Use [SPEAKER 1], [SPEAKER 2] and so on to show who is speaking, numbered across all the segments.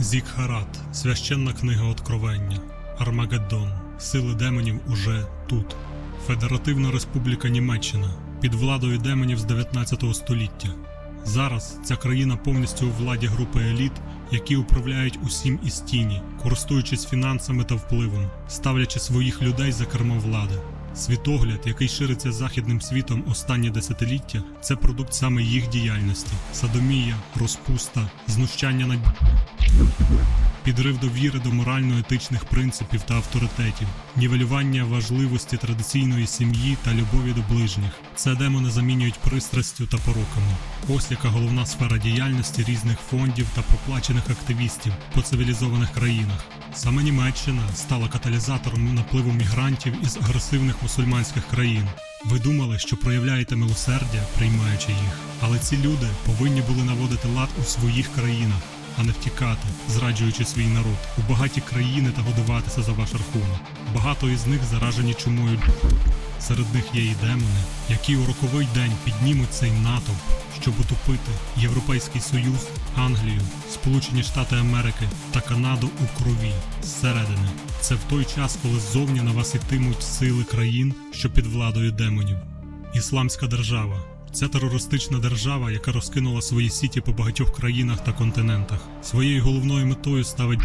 [SPEAKER 1] Зікхарат, священна книга Откровення, Армагеддон, сили демонів уже тут. Федеративна Республіка Німеччина під владою демонів з 19 століття. Зараз ця країна повністю у владі групи еліт, які управляють усім із тіні, користуючись фінансами та впливом, ставлячи своїх людей за кермо влади. Світогляд, який шириться західним світом останні десятиліття, це продукт саме їх діяльності: садомія, розпуста, знущання над підрив довіри до морально-етичних принципів та авторитетів, нівелювання важливості традиційної сім'ї та любові до ближніх. Це демони замінюють пристрастю та пороками. Ось яка головна сфера діяльності різних фондів та проплачених активістів по цивілізованих країнах. Саме Німеччина стала каталізатором напливу мігрантів із агресивних мусульманських країн. Ви думали, що проявляєте милосердя, приймаючи їх, але ці люди повинні були наводити лад у своїх країнах, а не втікати, зраджуючи свій народ у багаті країни та годуватися за ваш рахунок. Багато із них заражені чумою. Серед них є і демони, які у роковий день піднімуть цей натовп, щоб утопити Європейський Союз, Англію, Сполучені Штати Америки та Канаду у крові зсередини. Це в той час, коли ззовні на вас ітимуть сили країн, що під владою демонів. Ісламська держава це терористична держава, яка розкинула свої сіті по багатьох країнах та континентах. Своєю головною метою ставить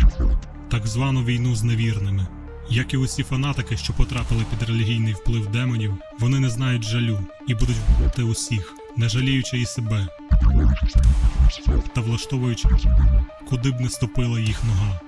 [SPEAKER 1] так звану війну з невірними. Як і усі фанатики, що потрапили під релігійний вплив демонів, вони не знають жалю і будуть вбити усіх, не жаліючи і себе та влаштовуючи, куди б не ступила їх нога.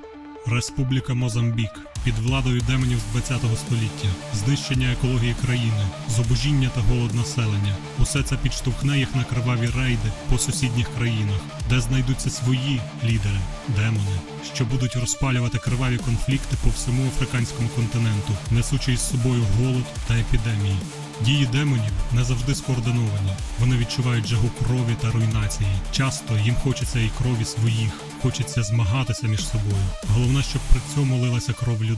[SPEAKER 1] Республіка Мозамбік під владою демонів з 20-го століття, знищення екології країни, зубожіння та голод населення. Усе це підштовхне їх на криваві рейди по сусідніх країнах, де знайдуться свої лідери, демони, що будуть розпалювати криваві конфлікти по всьому африканському континенту, несучи із собою голод та епідемії. Дії демонів не завжди скоординовані. Вони відчувають жагу крові та руйнації. Часто їм хочеться і крові своїх, хочеться змагатися між собою. Головне, щоб при цьому лилася кров людей.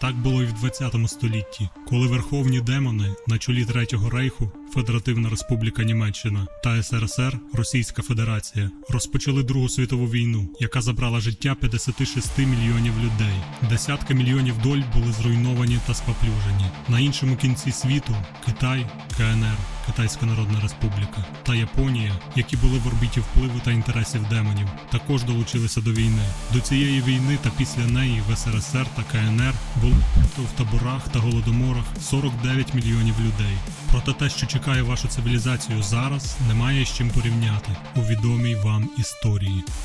[SPEAKER 1] Так було і в 20 столітті, коли верховні демони на чолі Третього рейху, Федеративна Республіка Німеччина та СРСР Російська Федерація розпочали Другу світову війну, яка забрала життя 56 мільйонів людей. Десятки мільйонів доль були зруйновані та споплюжені. На іншому кінці світу Китай, КНР, Китайська Народна Республіка та Японія, які були в орбіті впливу та інтересів демонів, також долучилися до війни. До цієї війни та після неї в СРСР та КНР було в таборах та голодоморах 49 мільйонів людей. Проте те, що чекає вашу цивілізацію зараз, немає з чим порівняти у відомій вам історії.